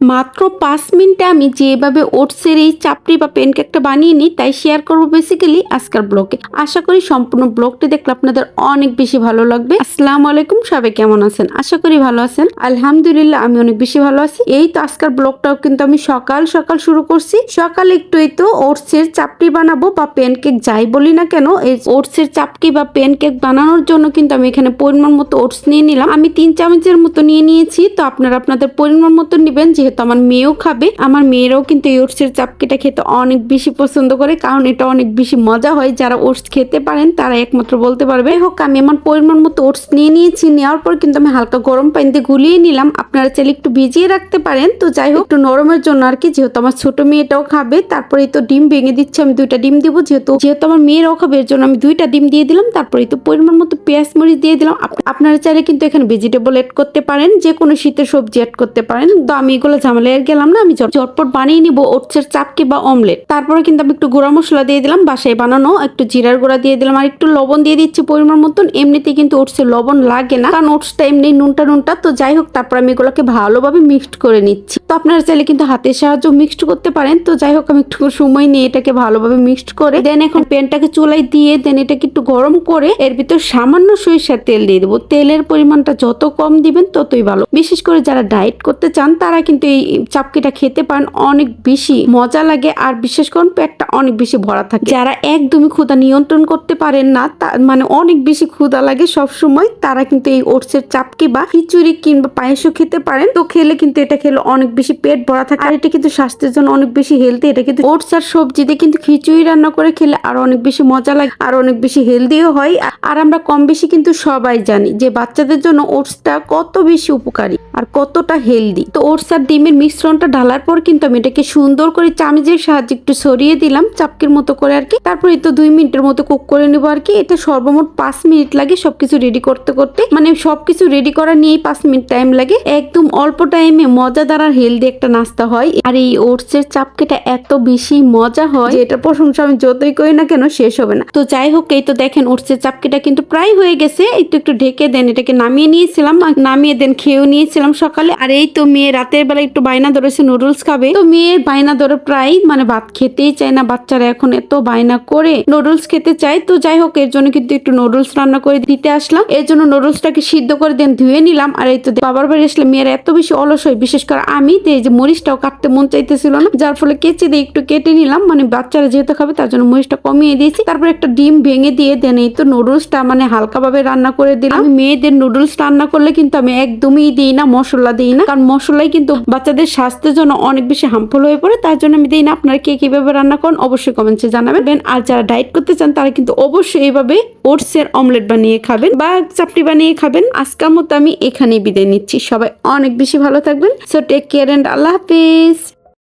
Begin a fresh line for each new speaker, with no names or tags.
মাত্র পাঁচ মিনিটে আমি যেভাবে ওটসের এই চাপড়ি বা প্যানকেকটা বানিয়ে নিই, তাই শেয়ার করব বেসিক্যালি আজকের ব্লগে আশা করি সম্পূর্ণ ব্লগটি দেখলে আপনাদের অনেক বেশি ভালো লাগবে। আসসালামু আলাইকুম, সবাই কেমন আছেন? আশা করি ভালো আছেন। আলহামদুলিল্লাহ, আমি অনেক বেশি ভালো আছি। এই তো আজকের ব্লগটাও কিন্তু আমি সকাল সকাল শুরু করছি। সকালে একটু এই তো ওটসের চাপড়ি বানাবো বা প্যানকেক যাই বলি না কেন, এই ওটসের চাপড়ি বা প্যানকেক বানানোর জন্য কিন্তু আমি এখানে পরিমাণ মতো ওটস নিয়ে নিলাম। আমি তিন চামচের মতো নিয়ে নিয়েছি, তো আপনারা আপনাদের পরিমাণ মতো নেবেন, যেহেতু আমার মেয়েও খাবে। আমার মেয়েরাও কিন্তু এই ওটসের চাপকিটা খেতে অনেক বেশি পছন্দ করে, কারণ এটা অনেক বেশি মজা হয়। যারা ওটস খেতে পারেন, তারা একমাত্র বলতে পারবে। হোক, আমি আমার পরিমাণ মতো ওটস নিয়ে নিয়েছি। নেওয়ার পর কিন্তু আমি হালকা গরম পানিতে গুলিয়ে নিলাম। আপনারা চাইলে একটু ভিজিয়ে রাখতে পারেন। তো যাই হোক, একটু নরমের জন্য আর কি, যেহেতু আমার ছোট মেয়েটাও খাবে তারপরে তো ডিম ভেঙে দিচ্ছে, আমি দুইটা ডিম দিব। যেহেতু যেহেতু আমার মেয়েরাও খাবে, এর জন্য আমি দুইটা ডিম দিয়ে দিলাম। তারপরে তো পরিমাণ মতো পেঁয়াজ মরিচ দিয়ে দিলাম। আপ- আপনারা চাইলে কিন্তু এখানে ভেজিটেবল এড করতে পারেন। যে কোনো শীতের সবজি এড করতে পারেন। তো আমি এগুলো ঝামেলা গেলাম না, আমি ঝটপট বানিয়ে নিব ওটসের চাপকি বা অমলেট। তারপরে কিন্তু আমি একটু গুঁড়া মশলা দিয়ে দিলাম, বাসায় বানানো, একটু জিরার গুঁড়া দিয়ে দিলাম, আর একটু লবণ দিয়ে দিচ্ছি পরিমাণ মতন। এমনিতে কিন্তু ওটসের লবণ লাগে না, কারণ ওটসটা এমনি নুনটা নুনটা, তো যাই হোক, তারপর আমি এগুলোকে ভালোভাবে মিক্সড করে নিচ্ছি। তো আপনারা চাইলে কিন্তু হাতের সাহায্য মিক্সড করতে পারেন, তো যাই হোক, আমি একটু সময় নিয়ে এটাকে ভালোভাবে মিক্সড করে দেন এখন প্যানটাকে চুলাই দিয়ে দেন এটাকে একটু গরম করে, এর ভিতর সামান্য সরিষার তেল দিয়ে দেবো। তেলের পরিমাণটা যত কম দিবেন, ততই ভালো। বিশেষ করে যারা ডায়েট করতে চান, তারা কিন্তু এই চাপকিটা খেতে পারেন অনেক বেশি মজা লাগে আর বিশেষ করে পেটটা অনেক বেশি ভরা থাকে। যারা একদমই ক্ষুধা নিয়ন্ত্রণ করতে পারেন না মানে অনেক বেশি ক্ষুধা লাগে সব সময় তারা কিন্তু এই ওটসের চাপকি বা খিচুড়ি কিংবা পায়েসও খেতে পারেন। তো খেলে কিন্তু এটা খেলে অনেক বেশি পেট ভরা থাকে। আর এটা কিন্তু স্বাস্থ্যের জন্য অনেক বেশি হেলদি এটা কিন্তু ওটস আর সবজি দিয়ে কিন্তু খিচুড়ি রান্না করে খেলে আরও অনেক বেশি মজা লাগে, আর অনেক বেশি হেলদিও হয়। আর আমরা কম বেশি কিন্তু সবাই জানি যে বাচ্চাদের জন্য ওটসটা কত বেশি উপকারী আর কতটা হেলদি তো ওটস আর ডিমের মিশ্রণটা ঢালার পর কিন্তু আমি এটাকে সুন্দর করে চামচের সাহায্যে একটু সরিয়ে দিলাম, চাপকির মতো করে আর কি। তারপরে তো দুই মিনিটের মতো কুক করে নেব আর কি। এটা সর্বমোট পাঁচ মিনিট লাগে সবকিছু রেডি করতে করতে। মানে সবকিছু রেডি করা নিয়েই পাঁচ মিনিট টাইম লাগে। একদম অল্প টাইমে মজাদার আর হেলদি একটা নাস্তা হয়। আর এই ওটসের চাপকেটা এত বেশি মজা হয় এটা প্রশংসা আমি যতই করি না কেন শেষ হবে না। তো যাই হোক, এই তো দেখেন ওটসের চাপকিটা কিন্তু প্রায় হয়ে গেছে। একটু একটু ঢেকে দেন, এটাকে নামিয়ে নিয়েছিলাম। নামিয়ে দেন, খেয়েও নিয়েছিলাম সকালে। আর এই তো মেয়ে রাতের বেলা একটু বায়না ধরেছে নুডলস খাবে। তো মেয়ের বায়না ধরে প্রায় মানে ভাত খেতেই চায় না, বাচ্চারা এখন এত বায়না করে। নুডলস খেতে চায়, তো যাই হোক, এর জন্য কিন্তু একটু নুডলস রান্না করে দিতে আসলাম। এর জন্য নুডলসটাকে সিদ্ধ করে দেন, ধুয়ে নিলাম। আর এই তো বাবার বাড়ি আসলে মেয়েরা এত বেশি অলস হয়, বিশেষ করে আমি তো এই যে মরিচটাও কাটতে মন চাইতেছিল না, যার ফলে কেচে দিয়ে একটু কেটে নিলাম। মানে বাচ্চারা যেহেতু খাবে, তার জন্য মরিচটা কমিয়ে দিয়েছি। তারপর একটা ডিম ভেঙে দিয়ে দেন, এই তো নুডলসটা মানে হালকাভাবে রান্না করে দিলাম। মেয়েদের নুডলস রান্না করলে কিন্তু আমি একদমই দিই না, মশলা দিই না। কারণ মশলাই কিন্তু বাচ্চাদের স্বাস্থ্যের জন্য অনেক বেশি হার্মফুল হয়ে পড়ে, তার জন্য আমি দিই না। আপনারা কে কীভাবে রান্না করেন অবশ্যই কমেন্টসে জানাবেন। আর যারা ডায়েট করতে চান, তারা কিন্তু অবশ্যই এইভাবে ওটসের অমলেট বানিয়ে খাবেন বা চাপটি বানিয়ে খাবেন। আজকের মতো আমি এখানেই বিদায় নিচ্ছি। সবাই অনেক বেশি ভালো থাকবেন। So take care and Allah Hafiz.